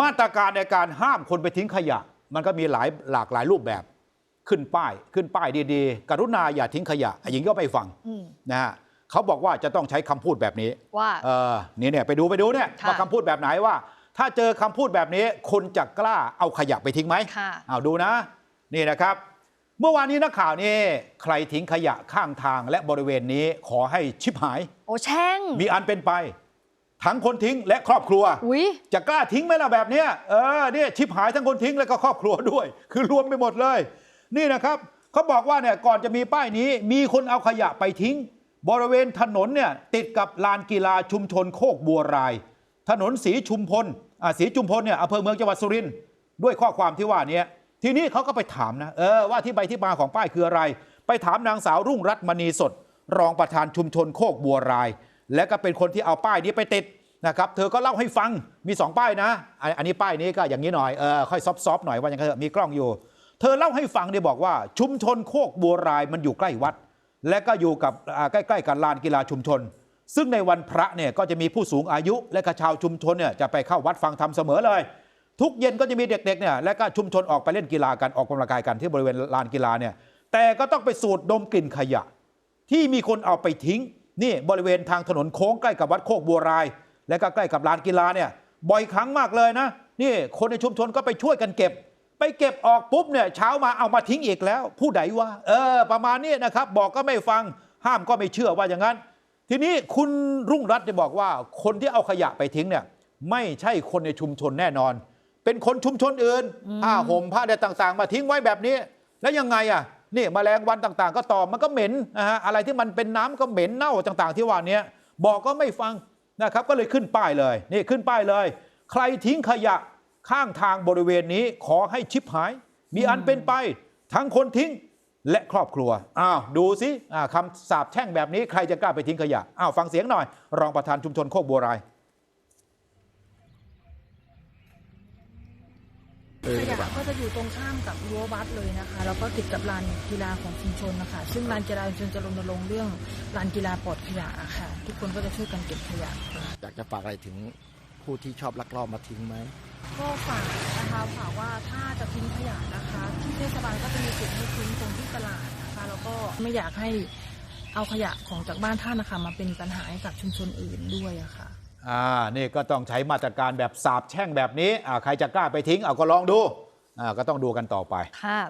มาตรการในการห้ามคนไปทิ้งขยะ มันก็มีหลายหลากหลายรูปแบบ ขึ้นป้ายขึ้นป้ายดีๆ กรุณาอย่าทิ้งขยะหญิงก็ไม่ฟังอืมนะฮะเขาบอกว่าจะต้องใช้คำพูดแบบนี้ว่าเออนี่เนี่ยไปดูไปดูเนี่ยค่ะว่าคำพูดแบบไหนว่า ถ้าเจอคำพูดแบบนี้คนจะกล้าเอาขยะไปทิ้งไหมค่ะเอาดูนะ นี่นะครับ เมื่อวานนี้นักข่าวนี่ใครทิ้งขยะข้างทางและบริเวณนี้ขอให้ชิบหาย โอ้แช่งมีอันเป็นไป ทั้งคนทิ้งและครอบครัวอุ้ยจะกล้าทิ้งไหมล่ะแบบเนี้ยเออเนี่ยชิบหายทั้งคนทิ้งและก็ครอบครัวด้วย คือรวมไปหมดเลย นี่นะครับเขาบอกว่าเนี่ยก่อนจะมีป้ายนี้ มีคนเอาขยะไปทิ้ง บริเวณถนนเนี่ยติดกับลานกีฬาชุมชนโคกบัวราย ถนนสีชุมพลอ่าสีจุมพลเนี่ยอำเภอเมืองจังหวัดสุรินทร์ด้วยข้อความที่ว่าเนี้ทีนี้เขาก็ไปถามนะเออว่าที่ไปที่มาของป้ายคืออะไร ไปถามนางสาวรุ่งรัตน์มณีสด รองประธานชุมชนโคกบัวราย และก็เป็นคนที่เอาป้ายนี้ไปติด นะครับเธอก็เล่าให้ฟังมีสองป้ายนะ อันนี้ป้ายนี้ก็อย่างนี้หน่อยเออค่อยซอฟๆหน่อยว่าอย่างเถอะมีกล้องอยู่ เธอเล่าให้ฟังเนี่ยบอกว่า ชุมชนโคกบัวรายมันอยู่ใกล้วัด และก็อยู่กับใกล้ๆกับลานกีฬาชุมชน ซึ่งในวันพระเนี่ยก็จะมีผู้สูงอายุ และก็ชาวชุมชนเนี่ยจะไปเข้าวัดฟังธรรมเสมอเลย ทุกเย็นก็จะมีเด็กๆเนี่ยและก็ชุมชนออกไปเล่นกีฬากันออกกำลังกายกันที่บริเวณลานกีฬาเนี่ยแต่ก็ต้องไปสูดดมกลิ่นขยะ ที่มีคนเอาไปทิ้งนี่บริเวณทางถนนโค้งใกล้กับวัดโคกบัวราย และก็ใกล้กับลานกีฬาเนี่ยบ่อยครั้งมากเลยนะ นี่คนในชุมชนก็ไปช่วยกันเก็บ ไปเก็บออกปุ๊บเนี่ยเช้ามาเอามาทิ้งอีกแล้ว ผู้ใดว่า เออ ประมาณนี้นะครับ บอกก็ไม่ฟังห้ามก็ไม่เชื่อว่าอย่างนั้น ทีนี้คุณรุ่งรัตน์จะบอกว่า คนที่เอาขยะไปทิ้งเนี่ยไม่ใช่คนในชุมชนแน่นอน เป็นคนชุมชนอื่นผ้าห่มผ้าใดต่างๆ มาทิ้งไว้แบบนี้ แล้วยังไงอะนี่แมลงวันต่างๆ ก็ตอมมันก็เหม็นนะฮะอะไรที่มันเป็นน้ำก็เหม็นเน่าต่างๆ ที่ว่านี้บอกก็ไม่ฟัง นะครับก็เลยขึ้นป้ายเลยนี่ขึ้นป้ายเลย ใครทิ้งขยะข้างทางบริเวณนี้ขอให้ชิบหาย มีอันเป็นไปทั้งคนทิ้งและครอบครัว อ้าว ดูสิคำสาปแช่งแบบนี้ใครจะกล้าไปทิ้งขยะ อ้าว ฟังเสียงหน่อย รองประธานชุมชนโคกบัวราย ขยะก็จะอยู่ตรงข้ามกับรั้ววัดเลยนะคะ แล้วก็ติดกับลานกีฬาของชุมชนนะคะ ซึ่งลานกีฬาชุมชนจะรณรงค์เรื่องลานกีฬาปลอดขยะค่ะ ทุกคนก็จะช่วยกันเก็บขยะ อยากจะฝากอะไรถึงผู้ที่ชอบลักลอบมาทิ้งไหมก็ฝากนะคะฝากว่าถ้าจะทิ้งขยะนะคะ ที่เทศบาลก็จะมีจุดให้ทิ้งตรงที่ตลาดนะคะ แล้วก็ไม่อยากให้เอาขยะของจากบ้านท่านนะคะมาเป็นปัญหาให้กับชุมชนอื่นด้วยอะค่ะ อ่านี่ก็ต้องใช้มาตรการแบบสาบแช่งแบบนี้อ่าใครจะกล้าไปทิ้งเอาก็ลองดูอ่าก็ต้องดูกันต่อไปค่ะ